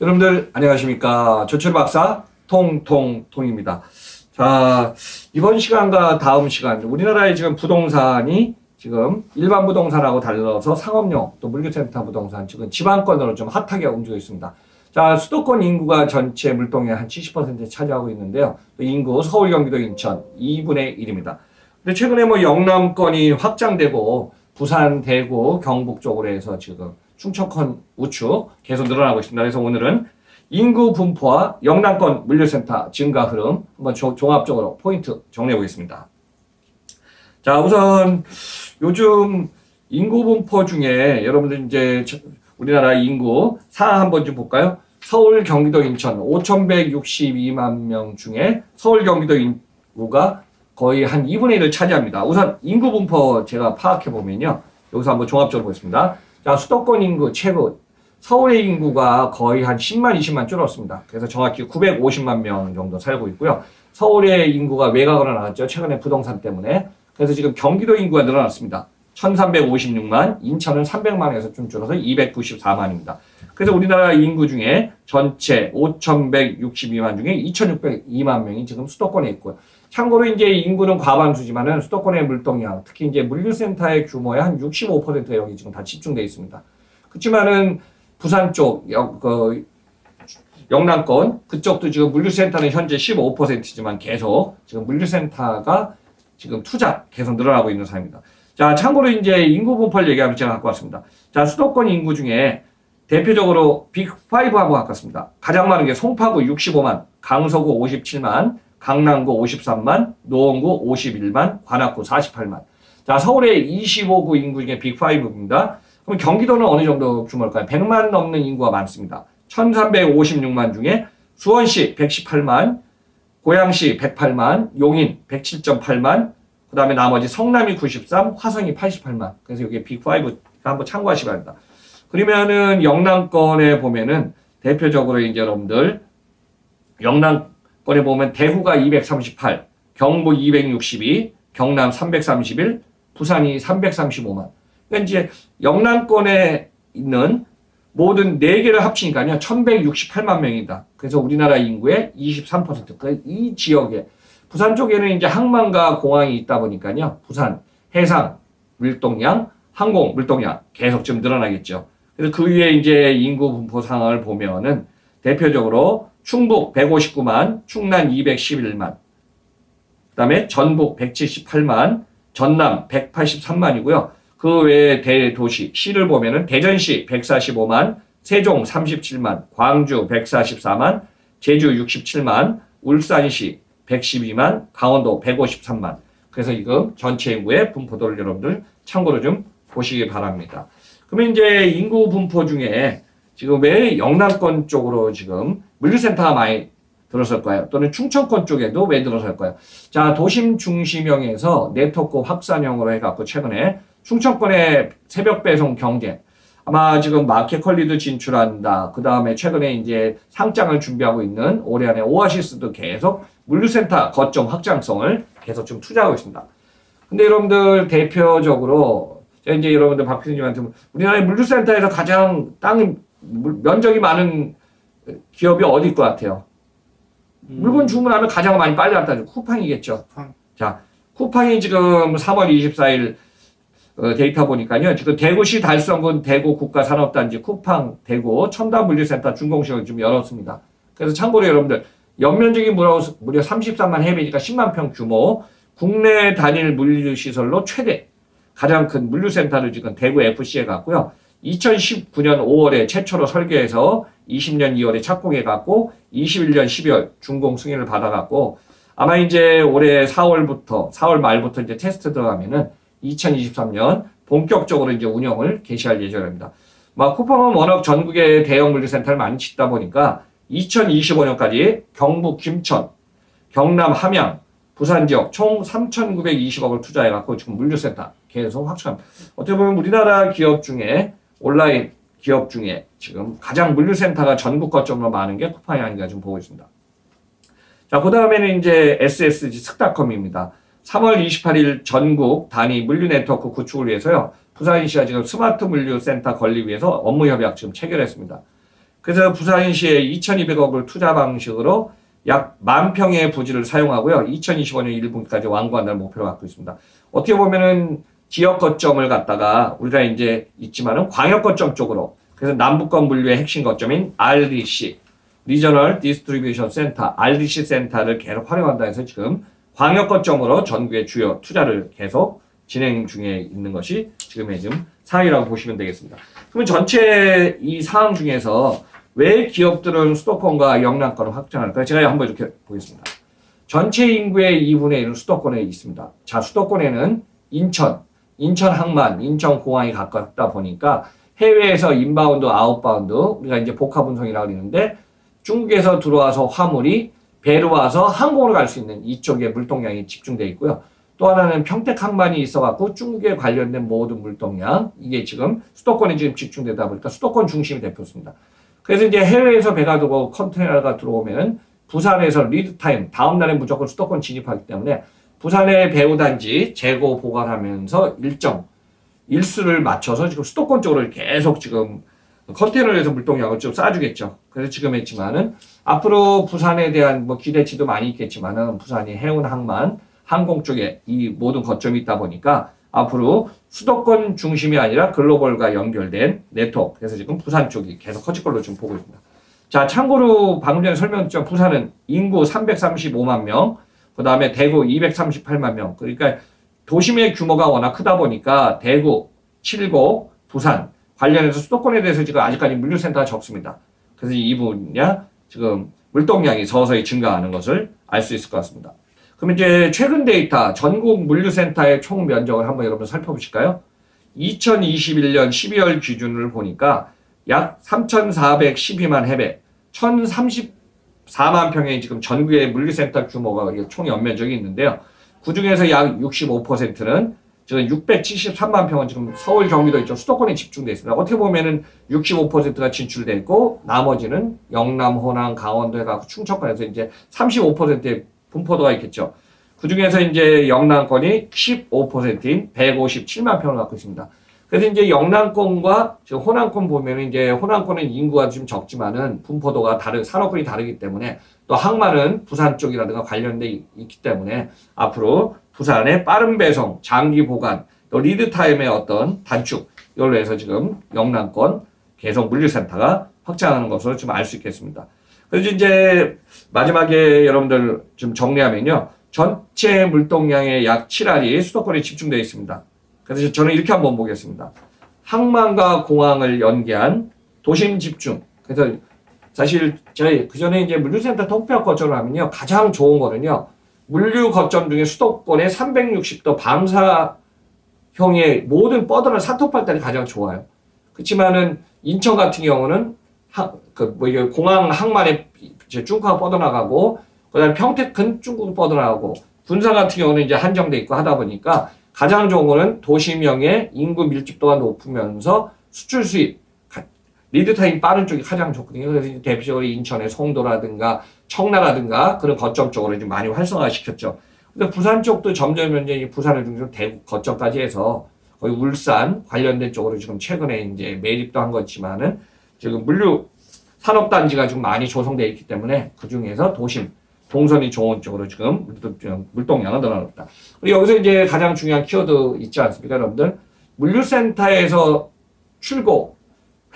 여러분들 안녕하십니까 조철 박사 통통통입니다. 자 이번 시간과 다음 시간 우리나라의 지금 부동산이 지금 일반 부동산하고 달라서 상업용 또 물류센터 부동산 지금 지방권으로 좀 핫하게 움직이고 있습니다. 자 수도권 인구가 전체 물동의 한 70% 차지하고 있는데요. 또 인구 서울, 경기도, 인천 2분의 1입니다. 근데 최근에 뭐 영남권이 확장되고 부산, 대구, 경북 쪽으로 해서 지금 충청권 우측 계속 늘어나고 있습니다. 그래서 오늘은 인구 분포와 영남권 물류센터 증가 흐름 한번 조- 종합적으로 포인트 정리해 보겠습니다. 자, 우선 요즘 인구 분포 중에 여러분들 이제 저- 우리나라 인구 상황 한번 좀 볼까요? 서울, 경기도, 인천 5,162만 명 중에 서울, 경기도 인구가 거의 한 2분의 1을 차지합니다. 우선 인구 분포 제가 파악해 보면요. 여기서 한번 종합적으로 보겠습니다. 자, 수도권 인구 최고 서울의 인구가 거의 한 10만, 20만 줄었습니다. 그래서 정확히 950만 명 정도 살고 있고요. 서울의 인구가 외곽으로 나왔죠. 최근에 부동산 때문에. 그래서 지금 경기도 인구가 늘어났습니다. 1356만, 인천은 300만에서 좀 줄어서 294만입니다. 그래서 우리나라 인구 중에 전체 5162만 중에 2602만 명이 지금 수도권에 있고요. 참고로 이제 인구는 과반수지만은 수도권의 물동량, 특히 이제 물류센터의 규모의 한 65%가 여기 지금 다 집중되어 있습니다. 그렇지만은 부산 쪽, 영, 그, 영남권, 그쪽도 지금 물류센터는 현재 15%지만 계속 지금 물류센터가 지금 투자 계속 늘어나고 있는 상황입니다. 자, 참고로 이제 인구 분포를 얘기하면 제가 갖고 왔습니다. 자, 수도권 인구 중에 대표적으로 빅5하고 갖고 왔습니다. 가장 많은 게 송파구 65만, 강서구 57만, 강남구 53만, 노원구 51만, 관악구 48만. 자, 서울의 25구 인구 중에 빅5입니다. 그럼 경기도는 어느 정도 규모일까요? 100만 넘는 인구가 많습니다. 1356만 중에 수원시 118만, 고양시 108만, 용인 107.8만, 그 다음에 나머지 성남이 93, 화성이 88만. 그래서 이게 빅5 한번 참고하시기 바랍니다. 그러면은 영남권에 보면은 대표적으로 이제 여러분들 영남 권에 보면 대구가 238, 경북 262, 경남 331, 부산이 335만. 그러니까 이제 영남권에 있는 모든 네 개를 합치니까요 1168만 명이다. 그래서 우리나라 인구의 23%. 그이 지역에 부산 쪽에는 이제 항만과 공항이 있다 보니까요 부산 해상 물동량 항공 물동량 계속 좀 늘어나겠죠. 그래서 그 위에 이제 인구 분포 상황을 보면은 대표적으로 충북 159만, 충남 211만, 그 다음에 전북 178만, 전남 183만이고요. 그 외에 대도시 시를 보면은 대전시 145만, 세종 37만, 광주 144만, 제주 67만, 울산시 112만, 강원도 153만. 그래서 이거 전체 인구의 분포도를 여러분들 참고로 좀 보시기 바랍니다. 그러면 이제 인구 분포 중에 지금 왜 영남권 쪽으로 지금 물류센터가 많이 들어설까요? 또는 충청권 쪽에도 왜 들어설까요? 자, 도심 중심형에서 네트워크 확산형으로 해갖고 최근에 충청권의 새벽 배송 경쟁, 아마 지금 마켓컬리도 진출한다. 그 다음에 최근에 이제 상장을 준비하고 있는 올해 안에 오아시스도 계속 물류센터 거점 확장성을 계속 좀 투자하고 있습니다. 근데 여러분들 대표적으로 이제 여러분들 박 PD님한테 우리나라의 물류센터에서 가장 땅 물- 면적이 많은 기업이 어디일 것 같아요? 물건 주문하면 가장 많이 빨리 갖다 줘. 쿠팡이겠죠. 쿠팡. 자, 쿠팡이 지금 3월 24일 어, 데이터 보니까요. 지금 대구시 달성군 대구 국가산업단지 쿠팡 대구 첨단 물류센터 준공식을 좀 열었습니다. 그래서 참고로 여러분들 연면적이 무려, 무려 33만 해배니까 10만 평 규모 국내 단일 물류시설로 최대 가장 큰 물류센터를 지금 대구 FC에 갔고요. 2019년 5월에 최초로 설계해서 20년 2월에 착공해 갖고 21년 12월 준공 승인을 받아 갖고 아마 이제 올해 4월부터 4월 말부터 이제 테스트 들어가면은 2023년 본격적으로 이제 운영을 개시할 예정입니다. 막 쿠팡은 워낙 전국에 대형 물류센터를 많이 짓다 보니까 2025년까지 경북 김천, 경남 함양, 부산 지역 총 3,920억을 투자해 갖고 지금 물류센터 계속 확충합니다. 어떻게 보면 우리나라 기업 중에 온라인 기업 중에 지금 가장 물류센터가 전국 거점으로 많은 게 쿠팡이 아닌가 좀 보고 있습니다. 자, 그 다음에는 이제 SSG 스타컴입니다. 3월 28일 전국 단위 물류 네트워크 구축을 위해서요. 부산시가 지금 스마트 물류 센터 건립 위해서 업무 협약 지금 체결했습니다. 그래서 부산시에 2,200억을 투자 방식으로 약 만 평의 부지를 사용하고요. 2025년 1분기까지 완공한다는 목표를 갖고 있습니다. 어떻게 보면은 지역 거점을 갖다가 우리가 이제 있지만은 광역 거점 쪽으로 그래서 남북권 물류의 핵심 거점인 RDC 리저널 디스트리뷰션 센터 RDC 센터를 계속 활용한다 해서 지금 광역 거점으로 전국의 주요 투자를 계속 진행 중에 있는 것이 지금의 지금 상황이라고 보시면 되겠습니다. 그러면 전체 이 상황 중에서 왜 기업들은 수도권과 영남권을 확장할까요? 제가 한번 이렇게 보겠습니다. 전체 인구의 2분의 1은 수도권에 있습니다. 자, 수도권에는 인천, 인천 항만, 인천 공항이 가깝다 보니까 해외에서 인바운드, 아웃바운드, 우리가 이제 복합 운송이라고 그러는데 중국에서 들어와서 화물이 배로 와서 항공으로 갈 수 있는 이쪽에 물동량이 집중돼 있고요. 또 하나는 평택 항만이 있어갖고 중국에 관련된 모든 물동량 이게 지금 수도권에 지금 집중되다 보니까 수도권 중심이 대표습니다. 그래서 이제 해외에서 배가 들어오고 컨테이너가 들어오면은 부산에서 리드 타임 다음 날에 무조건 수도권 진입하기 때문에 부산의 배후 단지 재고 보관하면서 일정 일수를 맞춰서 지금 수도권 쪽으로 계속 지금 컨테이너에서 물동량을 좀 쏴주겠죠. 그래서 지금 했지만은 앞으로 부산에 대한 뭐 기대치도 많이 있겠지만은 부산이 해운 항만 항공 쪽에 이 모든 거점이 있다 보니까 앞으로 수도권 중심이 아니라 글로벌과 연결된 네트워크 그래서 지금 부산 쪽이 계속 커질 걸로 지금 보고 있습니다. 자 참고로 방금 전에 설명드렸죠. 부산은 인구 335만 명, 그 다음에 대구 238만 명. 그러니까 도심의 규모가 워낙 크다 보니까 대구, 칠곡, 부산 관련해서 수도권에 대해서 지금 아직까지 물류센터가 적습니다. 그래서 이 분야 지금 물동량이 서서히 증가하는 것을 알 수 있을 것 같습니다. 그럼 이제 최근 데이터 전국 물류센터의 총 면적을 한번 여러분 살펴보실까요? 2021년 12월 기준을 보니까 약 3,412만 해배, 1,034만 평의 지금 전국의 물류센터 규모가 총 연면적이 있는데요. 그 중에서 약 65%는 지금 673만 평은 지금 서울, 경기도 이쪽 수도권에 집중돼 있습니다. 어떻게 보면은 65%가 진출돼 있고 나머지는 영남, 호남, 강원도 해가지고 충청권에서 이제 35%의 분포도가 있겠죠. 그 중에서 이제 영남권이 15%인 157만 평을 갖고 있습니다. 그래서 이제 영남권과 지금 호남권 보면은 이제 호남권은 인구가 좀 적지만은 분포도가 다른 산업군이 다르기 때문에 또 항만은 부산 쪽이라든가 관련돼 있- 있기 때문에 앞으로 부산의 빠른 배송, 장기 보관, 또 리드 타임의 어떤 단축 이걸로 해서 지금 영남권 계속 물류센터가 확장하는 것으로 좀알수 있겠습니다. 그래서 이제 마지막에 여러분들 좀 정리하면요. 전체 물동량의 약 7알이 수도권에 집중되어 있습니다. 그래서 저는 이렇게 한번 보겠습니다. 항만과 공항을 연계한 도심 집중. 그래서 사실 저희 그 전에 이제 물류센터 통폐합 거점을 하면요. 가장 좋은 거는요. 물류 거점 중에 수도권의 360도 방사형의 모든 뻗어난 사토팔달이 가장 좋아요. 그렇지만은 인천 같은 경우는 그뭐 공항 항만에 중국가 뻗어나가고 그다음에 평택 근 중국 뻗어나가고 군산 같은 경우는 이제 한정돼 있고 하다 보니까 가장 좋은 거는 도시명의 인구 밀집도가 높으면서 수출 수입 가- 리드 타임 빠른 쪽이 가장 좋거든요. 그래서 이제 대표적으로 인천의 송도라든가 청라라든가 그런 거점 쪽으로 좀 많이 활성화시켰죠. 근데 부산 쪽도 점점 이제 이 부산을 중심으로 대구 거점까지 해서 거의 울산 관련된 쪽으로 지금 최근에 이제 매립도 한 거지만은 지금 물류 산업단지가 지금 많이 조성되어 있기 때문에 그 중에서 도심 동선이 좋은 쪽으로 지금 물동- 물동량은 늘어났다. 그리고 여기서 이제 가장 중요한 키워드 있지 않습니까, 여러분들? 물류센터에서 출고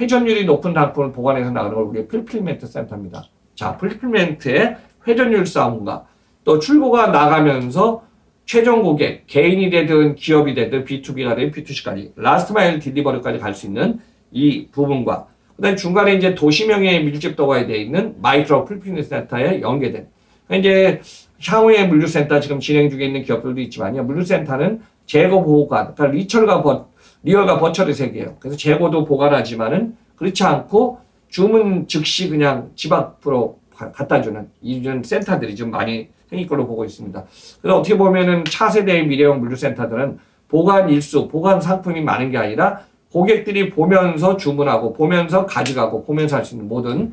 회전율이 높은 상품을 보관해서 나가는 걸 우리가 풀필멘트 센터입니다. 자, 풀필멘트의 회전율 싸움과 또 출고가 나가면서 최종 고객, 개인이 되든 기업이 되든 B2B가 되든 B2C까지 라스트 마일 딜리버리까지 갈 수 있는 이 부분과 그다음 중간에 이제 도시명의 밀집도가 되어 있는 마이크로 풀필멘트 센터에 연계된 이제 향후에 물류센터 지금 진행 중에 있는 기업들도 있지만요. 물류센터는 재고 보관, 그러니까 리철과 버, 리얼과 버처의 세계예요. 그래서 재고도 보관하지만은 그렇지 않고 주문 즉시 그냥 집 앞으로 가- 갖다 주는 이런 센터들이 좀 많이 생길 걸로 보고 있습니다. 그래서 어떻게 보면은 차세대의 미래형 물류센터들은 보관 일수, 보관 상품이 많은 게 아니라 고객들이 보면서 주문하고 보면서 가져가고 보면서 할 수 있는 모든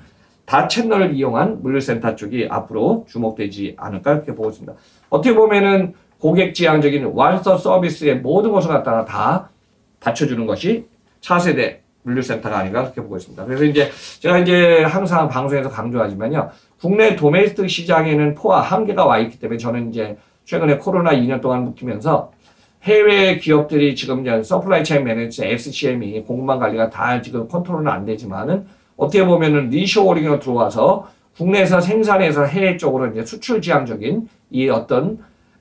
다 채널을 이용한 물류센터 쪽이 앞으로 주목되지 않을까 이렇게 보고 있습니다. 어떻게 보면은 고객 지향적인 완서 서비스의 모든 것을 갖다가 다 받쳐주는 것이 차세대 물류센터가 아닌가 그렇게 보고 있습니다. 그래서 이제 제가 이제 항상 방송에서 강조하지만요. 국내 도메스틱 시장에는 포화 한계가 와 있기 때문에 저는 이제 최근에 코로나 2년 동안 묵히면서 해외 기업들이 지금 이제 서플라이 체인 매니저 SCM이 공급망 관리가 다 지금 컨트롤은 안 되지만은 어떻게 보면은 리쇼어링으로 들어와서 국내에서 생산해서 해외 쪽으로 이제 수출 지향적인 이 어떤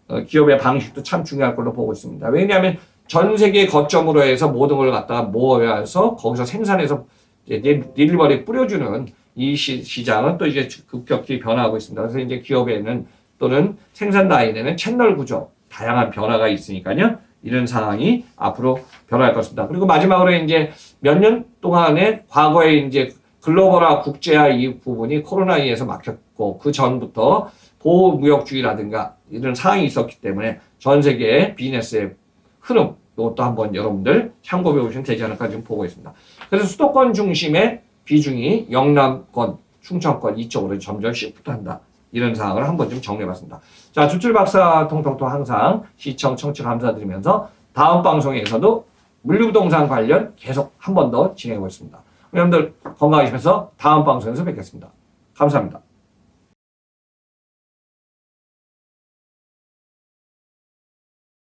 어, 기업의 방식도 참 중요할 걸로 보고 있습니다. 왜냐하면 전 세계 거점으로 해서 모든 걸 갖다가 모아서 거기서 생산해서 딜리버리 뿌려주는 이 시, 시장은 또 이제 급격히 변화하고 있습니다. 그래서 이제 기업에는 또는 생산 라인에는 채널 구조 다양한 변화가 있으니까요. 이런 상황이 앞으로 변화할 것입니다. 그리고 마지막으로 이제 몇 년 동안에 과거에 이제 글로벌화 국제화 이 부분이 코로나2에서 막혔고 그 전부터 보호무역주의라든가 이런 상황이 있었기 때문에 전 세계의 비즈니스의 흐름 이것도 한번 여러분들 참고해 보시면 되지 않을까 지금 보고 있습니다. 그래서 수도권 중심의 비중이 영남권, 충청권 이쪽으로 점점 시프트한다. 이런 상황을 한번 좀 정리해봤습니다. 자, 주출 박사 통통통 항상 시청 청취 감사드리면서 다음 방송에서도 물류부동산 관련 계속 한 번 더 진행해 보겠습니다. 여러분들 건강하시면서 다음 방송에서 뵙겠습니다. 감사합니다.